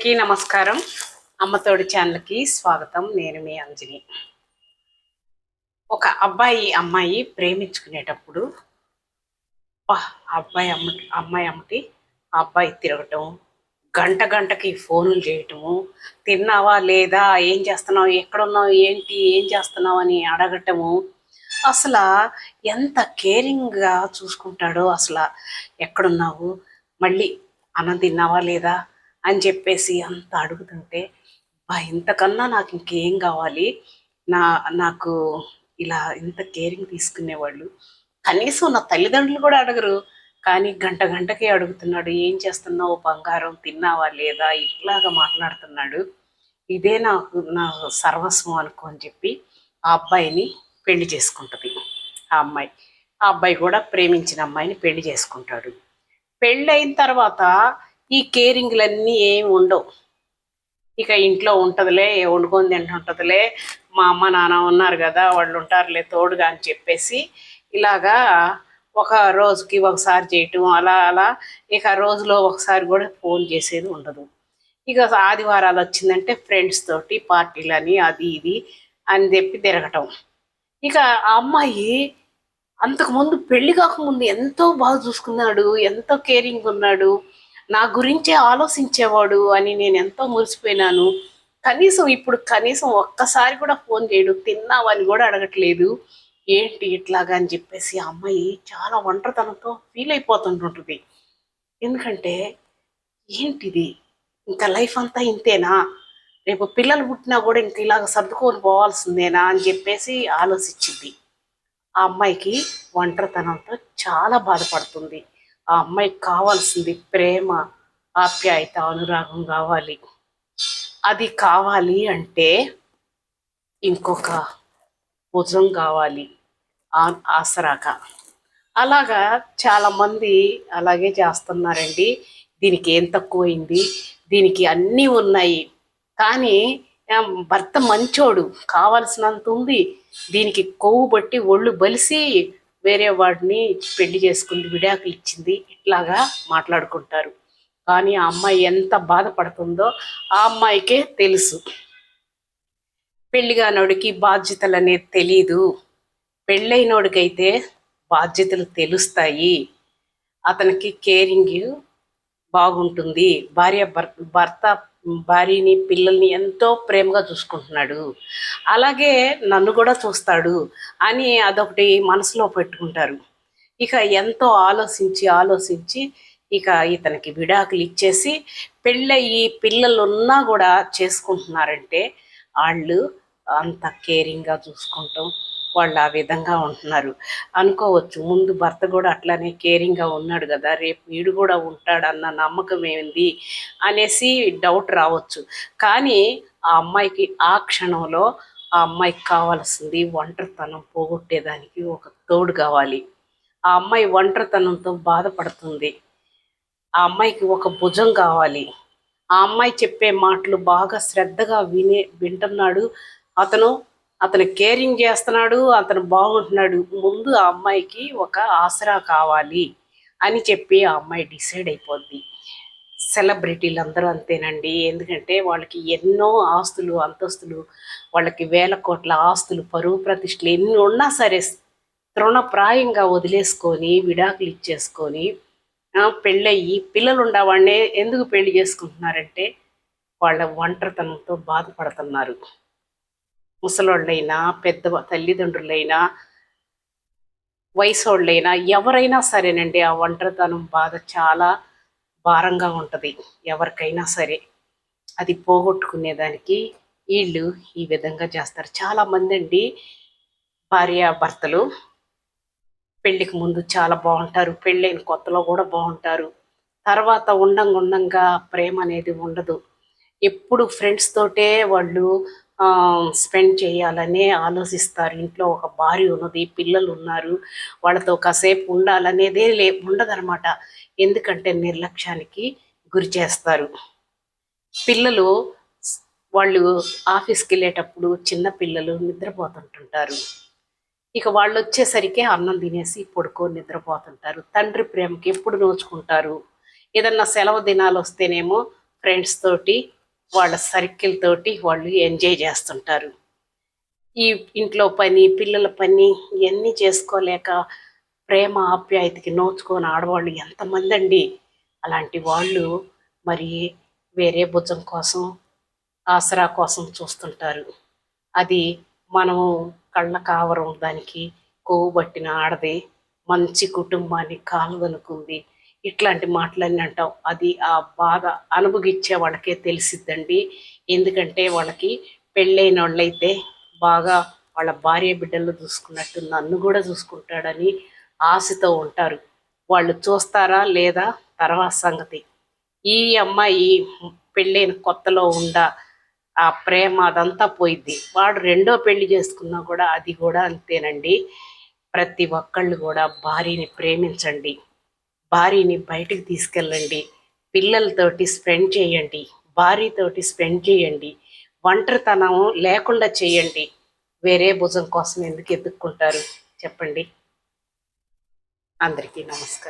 అందరికీ నమస్కారం. అమ్మతోడి ఛానల్కి స్వాగతం. నేను మీ అంజని ఒక అబ్బాయి అమ్మాయి ప్రేమించుకునేటప్పుడు అబ్బాయి అమ్మ అమ్మాయి అమ్మటి ఆ అబ్బాయి తిరగటం గంట గంటకి ఫోన్లు చేయటము తిన్నావా లేదా ఏం చేస్తున్నావు ఎక్కడున్నావు ఏంటి ఏం చేస్తున్నావు అని అడగటము అసలు ఎంత కేరింగ్గా చూసుకుంటాడో అసలు ఎక్కడున్నావు మళ్ళీ అన్నం తిన్నావా లేదా అని చెప్పేసి అంత అడుగుతుంటే బా ఇంతకన్నా నాకు ఇంకేం కావాలి? నా నాకు ఇలా ఇంత కేరింగ్ తీసుకునేవాళ్ళు. కనీసం నా తల్లిదండ్రులు కూడా అడగరు. కానీ గంట గంటకే అడుగుతున్నాడు ఏం చేస్తున్నావు? బంగారం తిన్నావా లేదా? ఇట్లాగా మాట్లాడుతున్నాడు. ఇదే నాకు నా సర్వస్వం అనుకో అని చెప్పి ఆ అబ్బాయిని పెళ్ళి చేసుకుంటుంది. ఆ అమ్మాయి. ఆ అబ్బాయి కూడా ప్రేమించిన అమ్మాయిని పెళ్ళి చేసుకుంటాడు. పెళ్ళి అయిన తర్వాత ఈ కేరింగ్లన్నీ ఏమి ఉండవు. ఇక ఇంట్లో ఉంటుందిలే వండుకొని తింటుంటుందిలే. మా అమ్మ నాన్న ఉన్నారు కదా వాళ్ళు ఉంటారులే తోడుగా అని చెప్పేసి ఇలాగా ఒక రోజుకి ఒకసారి చేయటం అలా అలా. ఇక రోజులో ఒకసారి కూడా ఫోన్ చేసేది ఉండదు. ఇక ఆదివారాలు వచ్చిందంటే ఫ్రెండ్స్ తోటి పార్టీలని అది ఇది అని చెప్పి తిరగటం. ఇక ఆ అమ్మాయి అంతకుముందు పెళ్ళి కాకముందు ఎంతో బాగా చూసుకున్నాడు ఎంతో కేరింగ్ ఉన్నాడు. నా గురించే ఆలోచించేవాడు అని నేను ఎంతో మురిసిపోయినాను. కనీసం ఇప్పుడు కనీసం ఒక్కసారి కూడా ఫోన్ చేయడు తిన్నావని కూడా అడగట్లేదు. ఏంటి ఇట్లాగా అని చెప్పేసి ఆ అమ్మాయి చాలా ఒంటరితనంతో ఫీల్ అయిపోతుంటుంటుంది. ఎందుకంటే ఏంటిది? ఇంకా లైఫ్ అంతా ఇంతేనా? రేపు పిల్లలు పుట్టినా కూడా ఇంక ఇలాగ సర్దుకొని పోవాల్సిందేనా అని చెప్పేసి ఆలోచించింది. ఆ అమ్మాయికి ఒంటరితనంతో చాలా బాధపడుతుంది. ఆ అమ్మాయికి కావాల్సింది ప్రేమ ఆప్యాయత అనురాగం కావాలి. అది కావాలి అంటే ఇంకొక భుజం కావాలి. ఆసరాక. ఆసరాగా అలాగా చాలామంది అలాగే చేస్తున్నారండి. దీనికి ఏం తక్కువైంది? దీనికి అన్నీ ఉన్నాయి. కానీ భర్త మంచోడు. కావలసినంత ఉంది. దీనికి కొవ్వు బట్టి ఒళ్ళు బలిసి వేరే వాడిని పెళ్ళి చేసుకుంది విడాకులు ఇచ్చింది ఇట్లాగా మాట్లాడుకుంటారు. కానీ ఆ అమ్మాయి ఎంత బాధపడుతుందో ఆ అమ్మాయికే తెలుసు. పెళ్ళిగానోడికి బాధ్యతలు అనేది తెలీదు. పెళ్ళైనోడికైతే బాధ్యతలు తెలుస్తాయి. అతనికి కేరింగ్ బాగుంటుంది. భార్య భర్త భర్త భార్యని పిల్లల్ని ఎంతో ప్రేమగా చూసుకుంటున్నాడు. అలాగే నన్ను కూడా చూస్తాడు అని అదొకటి మనసులో పెట్టుకుంటారు. ఇక ఎంతో ఆలోచించి ఆలోచించి ఇక ఇతనికి విడాకులు ఇచ్చేసి పెళ్ళయి పిల్లలు ఉన్నా కూడా చేసుకుంటున్నారంటే వాళ్ళు అంత కేరింగ్గా చూసుకుంటాం. వాళ్ళు ఆ విధంగా ఉంటున్నారు. అనుకోవచ్చు. ముందు భర్త కూడా అట్లానే కేరింగ్గా ఉన్నాడు కదా రేపు వీడు కూడా ఉంటాడన్న నమ్మకం ఏంది అనేసి డౌట్ రావచ్చు. కానీ ఆ అమ్మాయికి ఆ క్షణంలో ఆ అమ్మాయికి కావాల్సింది ఒంటరితనం పోగొట్టేదానికి ఒక తోడు కావాలి. ఆ అమ్మాయి ఒంటరితనంతో బాధపడుతుంది. ఆ అమ్మాయికి ఒక భుజం కావాలి. ఆ అమ్మాయి చెప్పే మాటలు బాగా శ్రద్ధగా వినే వింటున్నాడు. అతను అతను కేరింగ్ చేస్తున్నాడు అతను బాగుంటున్నాడు. ముందు ఆ అమ్మాయికి ఒక ఆసరా కావాలి అని చెప్పి ఆ అమ్మాయి డిసైడ్ అయిపోద్ది. సెలబ్రిటీలు అందరూ అంతేనండి. ఎందుకంటే వాళ్ళకి ఎన్నో ఆస్తులు అంతస్తులు వాళ్ళకి వేల కోట్ల ఆస్తులు పరువు ప్రతిష్టలు ఎన్ని ఉన్నా సరే తృణప్రాయంగా వదిలేసుకొని విడాకులు ఇచ్చేసుకొని ఆ, పెళ్ళయ్యి పిల్లలు ఉండవాడినే ఎందుకు పెళ్ళి చేసుకుంటున్నారంటే వాళ్ళ ఒంటరితనంతో బాధపడుతున్నారు. ముసలోళ్ళైనా పెద్ద తల్లిదండ్రులైనా వయసోళ్ళైనా ఎవరైనా సరేనండి ఆ ఒంటరితనం బాధ చాలా భారంగా ఉంటుంది. ఎవరికైనా సరే. అది పోగొట్టుకునేదానికి వీళ్ళు ఈ విధంగా చేస్తారు. చాలా మంది అండి భార్య భర్తలు. పెళ్ళికి ముందు చాలా బాగుంటారు. పెళ్ళైన కొత్తలో కూడా బాగుంటారు. తర్వాత ఉండంగా ఉండంగా ప్రేమ అనేది ఉండదు. ఎప్పుడు ఫ్రెండ్స్ తోటే వాళ్ళు స్పెండ్ చేయాలనే ఆలోచిస్తారు. ఇంట్లో ఒక భార్య ఉన్నది పిల్లలు ఉన్నారు వాళ్ళతో కాసేపు ఉండాలనేదే లే ఉండదనమాట ఎందుకంటే నిర్లక్ష్యానికి గురి చేస్తారు. పిల్లలు వాళ్ళు ఆఫీస్కి వెళ్ళేటప్పుడు చిన్న పిల్లలు నిద్రపోతుంటుంటారు. ఇక వాళ్ళు వచ్చేసరికి అన్నం తినేసి పడుకొని నిద్రపోతుంటారు. తండ్రి ప్రేమకి ఎప్పుడు నోచుకుంటారు? ఏదన్నా సెలవు దినాలు వస్తేనేమో ఫ్రెండ్స్ తోటి వాళ్ళ సర్కిల్ తోటి వాళ్ళు ఎంజాయ్ చేస్తుంటారు. ఈ ఇంట్లో పని పిల్లల పని ఇవన్నీ చేసుకోలేక ప్రేమ ఆప్యాయతకి నోచుకొని ఆడవాళ్ళు ఎంతమంది అండి? అలాంటి వాళ్ళు మరి వేరే భుజం కోసం ఆసరా కోసం చూస్తుంటారు. అది మనము కళ్ళ కావరం దానికి కొవ్వు పట్టిన ఆడది. మంచి కుటుంబాన్ని కాలుదనుకుంది ఇట్లాంటి మాటలన్నీ అంటాం. అది ఆ బాధ అనుభవించే వాళ్ళకే తెలిసిద్దండి. ఎందుకంటే వాళ్ళకి పెళ్ళైన వాళ్ళైతే బాగా వాళ్ళ భార్య బిడ్డలు చూసుకున్నట్టు నన్ను కూడా చూసుకుంటాడని ఆశతో ఉంటారు. వాళ్ళు చూస్తారా లేదా తర్వాత సంగతి. ఈ అమ్మాయి పెళ్ళైన కొత్తలో ఉండా ఆ ప్రేమ అదంతా పోయిద్ది. వాడు రెండో పెళ్ళి చేసుకున్నా కూడా అది కూడా అంతేనండి. ప్రతి ఒక్కళ్ళు కూడా భార్యని ప్రేమించండి. భార్యని బయటకు తీసుకెళ్ళండి. పిల్లలతోటి స్పెండ్ చేయండి. భార్యతోటి స్పెండ్ చేయండి. ఒంటరితనం లేకుండా చేయండి. వేరే భుజం కోసం ఎందుకు ఎదుక్కుంటారు? చెప్పండి. అందరికీ నమస్కారం.